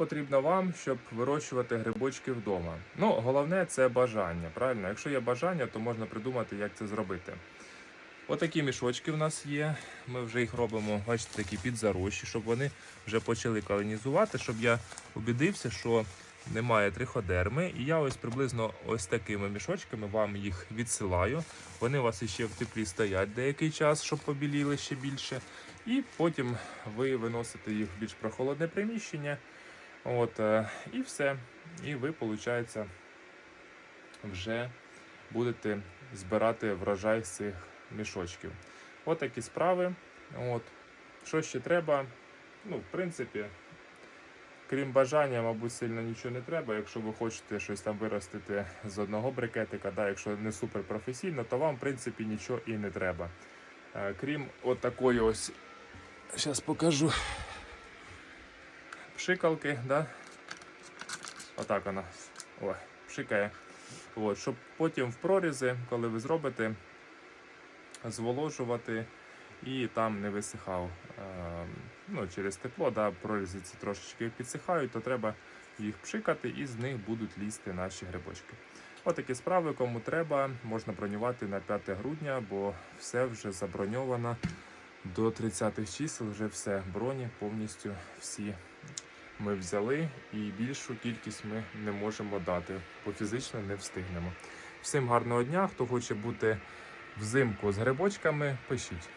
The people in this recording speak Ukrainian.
потрібно вам, щоб вирощувати грибочки вдома? Ну, головне це бажання. Правильно, якщо є бажання, то можна придумати, як це зробити. Отакі мішочки в нас є. Ми вже їх робимо, бачите, такі під зарощі, щоб вони вже почали колонізувати, щоб я убідився, що немає триходерми. І я ось приблизно ось такими мішочками вам їх відсилаю. Вони у вас іще в теплі стоять деякий час, щоб побіліли ще більше. І потім ви виносите їх в більш прохолодне приміщення. От, е, і все. І ви, виходить, вже будете збирати врожай з цих мішочків. От такі справи. От. Що ще треба? Ну, в принципі, крім бажання, мабуть, сильно нічого не треба. Якщо ви хочете щось там виростити з одного брикетика, да, якщо не супер професійно, то вам, в принципі, нічого і не треба. Е, Крім от такої ось, зараз покажу пшикалки, да? Отак вона О, пшикає. От, щоб потім в прорізи, коли ви зробите, зволожувати і там не висихав. Е, ну, через тепло, да, прорізи ці трошечки підсихають, то треба їх пшикати і з них будуть лізти наші грибочки. Отакі справи, кому треба, можна бронювати на 5 грудня, бо все вже заброньовано до 30-х чисел, вже все броні повністю всі ми взяли, і більшу кількість ми не можемо дати, бо фізично не встигнемо. Всім гарного дня! Хто хоче бути взимку з грибочками, пишіть.